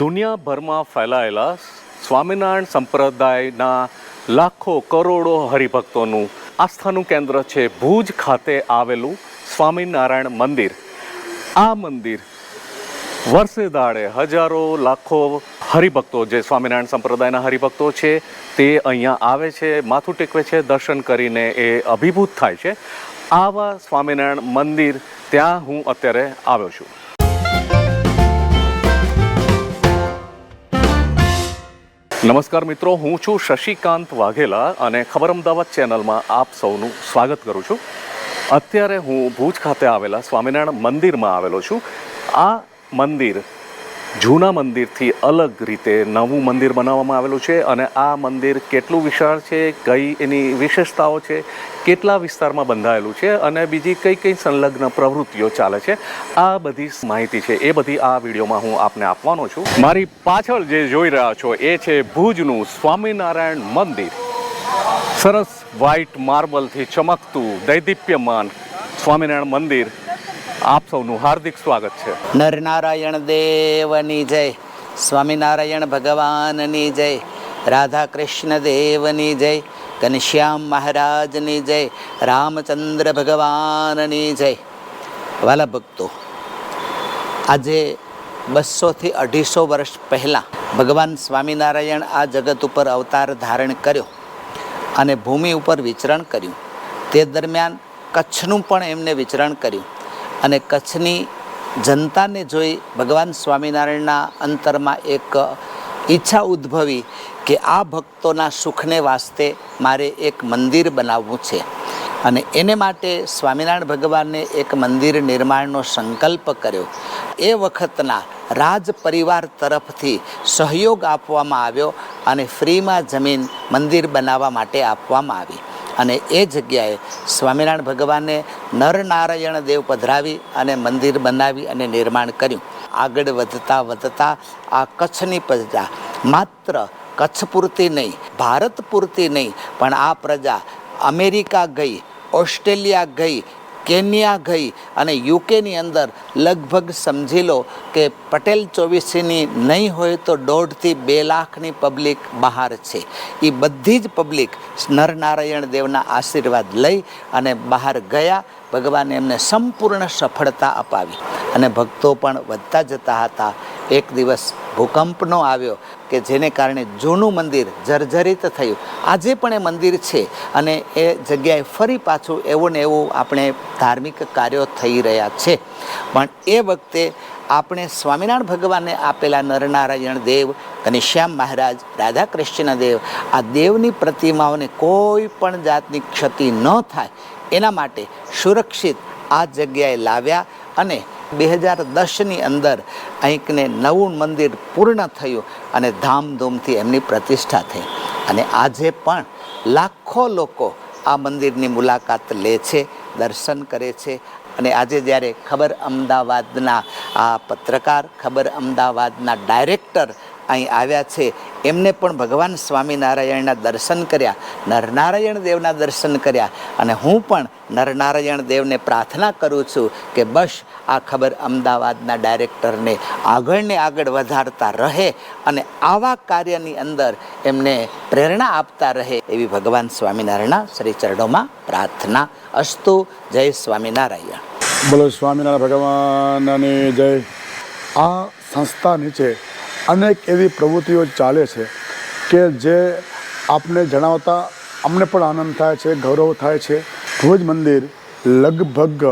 દુનિયાભરમાં ફેલાયેલા સ્વામિનારાયણ સંપ્રદાયના લાખો કરોડો હરિભક્તોનું આસ્થાનું કેન્દ્ર છે ભુજ ખાતે આવેલું સ્વામિનારાયણ મંદિર. આ મંદિર વર્ષે દાડે હજારો લાખો હરિભક્તો, જે સ્વામિનારાયણ સંપ્રદાયના હરિભક્તો છે, તે અહીંયા આવે છે, માથું ટેકવે છે, દર્શન કરીને એ અભિભૂત થાય છે. આવા સ્વામિનારાયણ મંદિર ત્યાં હું અત્યારે આવ્યો છું. નમસ્કાર મિત્રો, હું છું શશિકાંત વાઘેલા અને ખબર અમદાવાદ ચેનલમાં આપ સૌનું સ્વાગત કરું છું. અત્યારે હું ભુજ ખાતે આવેલા સ્વામિનારાયણ મંદિરમાં આવેલો છું. આ મંદિર જૂના મંદિરથી અલગ રીતે નવું મંદિર બનાવવામાં આવેલું છે અને આ મંદિર કેટલું વિશાળ છે, કઈ એની વિશેષતાઓ છે, કેટલા વિસ્તારમાં બંધાયેલું છે અને બીજી કઈ કઈ સંલગ્ન પ્રવૃત્તિઓ ચાલે છે, આ બધી માહિતી છે. એ બધી આ વિડીયોમાં હું આપને આપવાનો છું. મારી પાછળ જે જોઈ રહ્યા છો એ છે ભુજનું સ્વામિનારાયણ મંદિર. સરસ વ્હાઇટ માર્બલથી ચમકતું દૈદીપ્યમાન સ્વામિનારાયણ મંદિર. આપ સૌનું હાર્દિક સ્વાગત છે. નરનારાયણ દેવની જય, સ્વામિનારાયણ ભગવાનની જય રાધા કૃષ્ણ દેવની જય, ઘનશ્યામ મહારાજની જય, રામચંદ્ર ભગવાનની જય. વાલા ભક્તો, આજે બસોથી અઢીસો વર્ષ પહેલાં ભગવાન સ્વામિનારાયણ આ જગત ઉપર અવતાર ધારણ કર્યો અને ભૂમિ ઉપર વિચરણ કર્યું. તે દરમિયાન કચ્છનું પણ એમને વિચરણ કર્યું. અને કચ્છની જનતાને જોઈ ભગવાન સ્વામિનારાયણના અંતરમાં એક ઈચ્છા ઉદ્ભવી કે આ ભક્તોના સુખને વાસ્તે મારે એક મંદિર બનાવવું છે. અને એને માટે સ્વામિનારાયણ ભગવાનને એક મંદિર નિર્માણનો સંકલ્પ કર્યો. એ વખતના રાજ પરિવાર તરફથી સહયોગ આપવામાં આવ્યો અને ફ્રીમાં જમીન મંદિર બનાવવા માટે આપવામાં આવી. અને એ જગ્યાએ સ્વામિનારાયણ ભગવાને નરનારાયણ દેવ પધરાવી અને મંદિર બનાવી અને નિર્માણ કર્યું. આગળ વધતા વધતા આ કચ્છની પ્રજા માત્ર કચ્છ પૂરતી નહીં, ભારત પૂરતી નહીં, પણ આ પ્રજા અમેરિકા ગઈ, ઓસ્ટ્રેલિયા ગઈ કેન્યા ગઈ અને યુકેની અંદર લગભગ સમજી લો કે પટેલ ચોવીસીની નહીં હોય તો દોઢથી બે લાખની પબ્લિક બહાર છે. એ બધી જ પબ્લિક નરનારાયણ દેવના આશીર્વાદ લઈ અને બહાર ગયા, ભગવાને એમને સંપૂર્ણ સફળતા અપાવી અને ભક્તો પણ વધતા જતા હતા. એક દિવસ ભૂકંપનો આવ્યો કે જેને કારણે જૂનું મંદિર જર્જરિત થયું. આજે પણ એ મંદિર છે અને એ જગ્યાએ ફરી પાછું એવું ને એવું આપણે ધાર્મિક કાર્યો થઈ રહ્યા છે. પણ એ વખતે આપણે સ્વામિનારાયણ ભગવાનને આપેલા નરનારાયણ દેવ ઘનશ્યામ મહારાજ રાધા કૃષ્ણ દેવ આ દેવની પ્રતિમાઓને કોઈ પણ જાતની ક્ષતિ ન થાય. એના માટે સુરક્ષિત આ જગ્યાએ લાવ્યા અને બે હજાર દસની અંદર અહીંકને નવું મંદિર પૂર્ણ થયું અને ધામધૂમથી એમની પ્રતિષ્ઠા થઈ. અને આજે પણ લાખો લોકો આ મંદિરની મુલાકાત લે છે, દર્શન કરે છે. અને આજે જ્યારે ખબર અમદાવાદના આ પત્રકાર, ખબર અમદાવાદના ડાયરેક્ટર અહીં આવ્યા છે, એમને પણ ભગવાન સ્વામિનારાયણના દર્શન કર્યા, નરનારાયણ દેવના દર્શન કર્યા. અને હું પણ નરનારાયણ દેવને પ્રાર્થના કરું છું કે બસ આ ખબર અમદાવાદના ડાયરેક્ટરને આગળને આગળ વધારતા રહે અને આવા કાર્યની અંદર એમને પ્રેરણા આપતા રહે એવી ભગવાન સ્વામિનારાયણના શ્રી ચરણોમાં પ્રાર્થના અસ્તુ. જય સ્વામિનારાયણ. બોલો સ્વામિનારાયણ ભગવાનની જય. આ સંસ્થા નીચે અનેક એવી પ્રવૃત્તિઓ ચાલે છે કે જે આપને જણાવતા અમને પણ આનંદ થાય છે, ગૌરવ થાય છે. ભુજ મંદિર લગભગ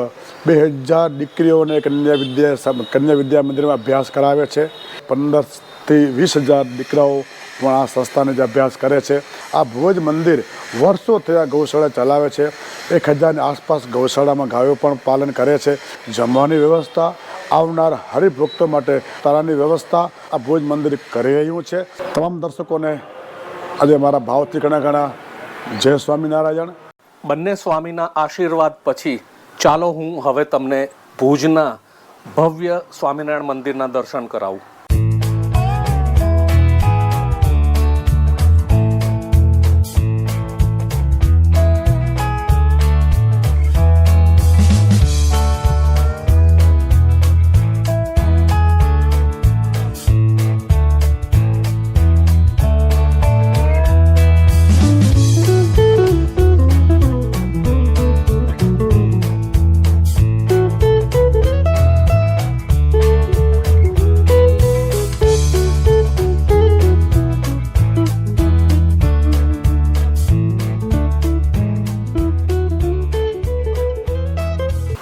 બે હજાર દીકરીઓને કન્યા વિદ્યા કન્યા વિદ્યા મંદિરમાં અભ્યાસ કરાવે છે. પંદરથી વીસ હજાર દીકરાઓ પણ આ સંસ્થાને જે અભ્યાસ કરે છે. આ ભુજ મંદિર વર્ષો થયા ગૌશાળા ચલાવે છે. એક હજારની આસપાસ ગૌશાળામાં ગાયો પણ પાલન કરે છે. જમવાની વ્યવસ્થા આવનાર હરિભક્તો માટે તારાની વ્યવસ્થા આ ભુજ મંદિર કરી રહ્યું છે. તમામ દર્શકોને આજે મારા ભાવથી ઘણા ઘણા જય સ્વામિનારાયણ. બંને સ્વામીના આશીર્વાદ પછી ચાલો હું હવે તમને ભુજના ભવ્ય સ્વામિનારાયણ મંદિરના દર્શન કરાવું.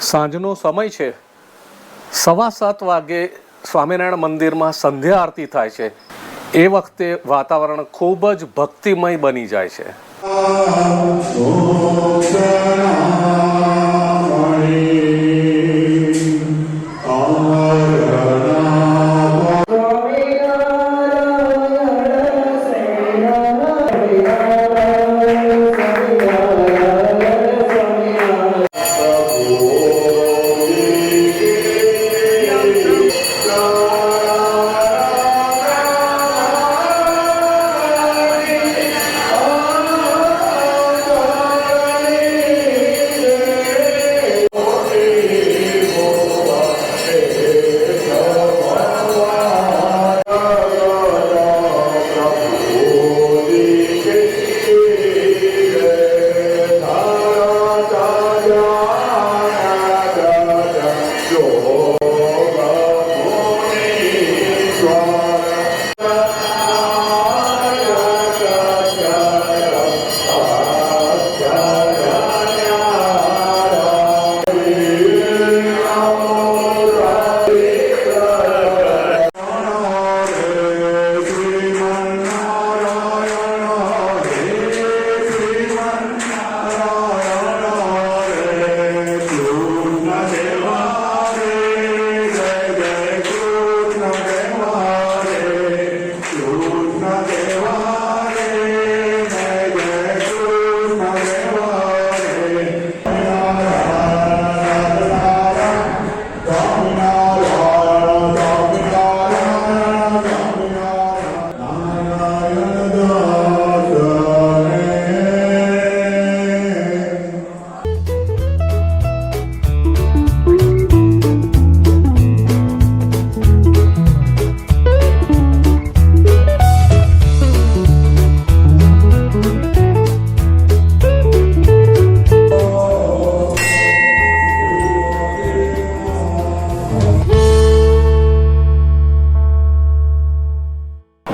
સાંજનો સમય છે. સવા સાત વાગે સ્વામિનારાયણ મંદિરમાં સંધ્યા આરતી થાય છે. એ વખતે વાતાવરણ ખૂબ જ ભક્તિમય બની જાય છે.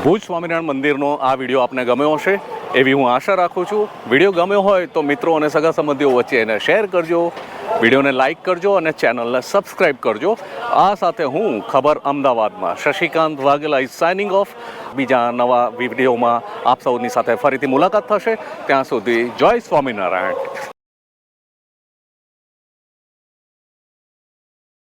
ભુજ સ્વામિનારાયણ મંદિરનો આ વીડિયો આપને ગમ્યો હશે એવી હું આશા રાખું છું. વીડિયો ગમ્યો હોય તો મિત્રો અને સગા સંબંધીઓ વચ્ચે એને શેર કરજો, વિડીયોને લાઇક કરજો અને ચેનલને સબસ્ક્રાઇબ કરજો. આ સાથે હું ખબર અમદાવાદમાં Shashikant Vaghela is signing off બીજા નવા વિડીયોમાં આપ સૌની સાથે ફરીથી મુલાકાત થશે. ત્યાં સુધી જય સ્વામિનારાયણ.